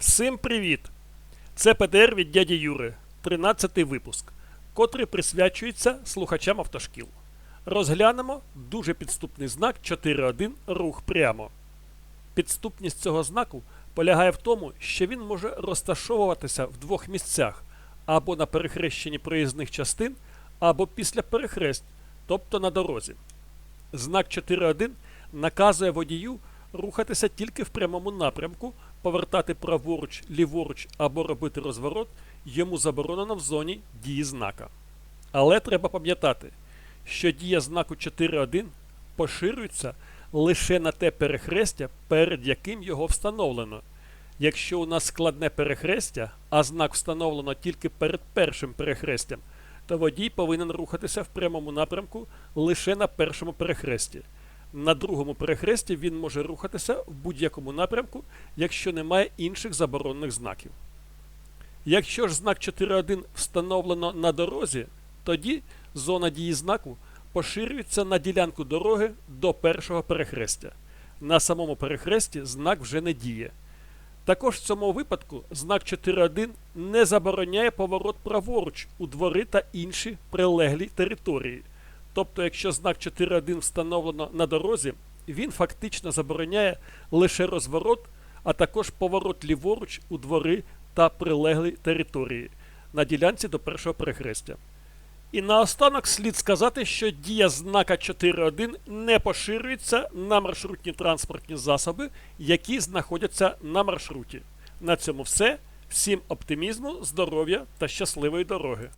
Всім привіт! Це ПДР від дяді Юри, 13-й випуск, котрий присвячується слухачам автошкіл. Розглянемо дуже підступний знак 4.1 рух прямо. Підступність цього знаку полягає в тому, що він може розташовуватися в двох місцях або на перехрещенні проїзних частин, або після перехресть, тобто на дорозі. Знак 4.1 наказує водію рухатися тільки в прямому напрямку, повертати праворуч, ліворуч або робити розворот йому заборонено в зоні дії знака. Але треба пам'ятати, що дія знаку 4.1 поширюється лише на те перехрестя, перед яким його встановлено. Якщо у нас складне перехрестя, а знак встановлено тільки перед першим перехрестям, то водій повинен рухатися в прямому напрямку лише на першому перехресті. На другому перехресті він може рухатися в будь-якому напрямку, якщо немає інших заборонених знаків. Якщо ж знак 4.1 встановлено на дорозі, тоді зона дії знаку поширюється на ділянку дороги до першого перехрестя. На самому перехресті знак вже не діє. Також в цьому випадку знак 4.1 не забороняє поворот праворуч у двори та інші прилеглі території. Тобто, якщо знак 4.1 встановлено на дорозі, він фактично забороняє лише розворот, а також поворот ліворуч у двори та прилеглі території на ділянці до першого перехрестя. І наостанок слід сказати, що дія знака 4.1 не поширюється на маршрутні транспортні засоби, які знаходяться на маршруті. На цьому все. Всім оптимізму, здоров'я та щасливої дороги!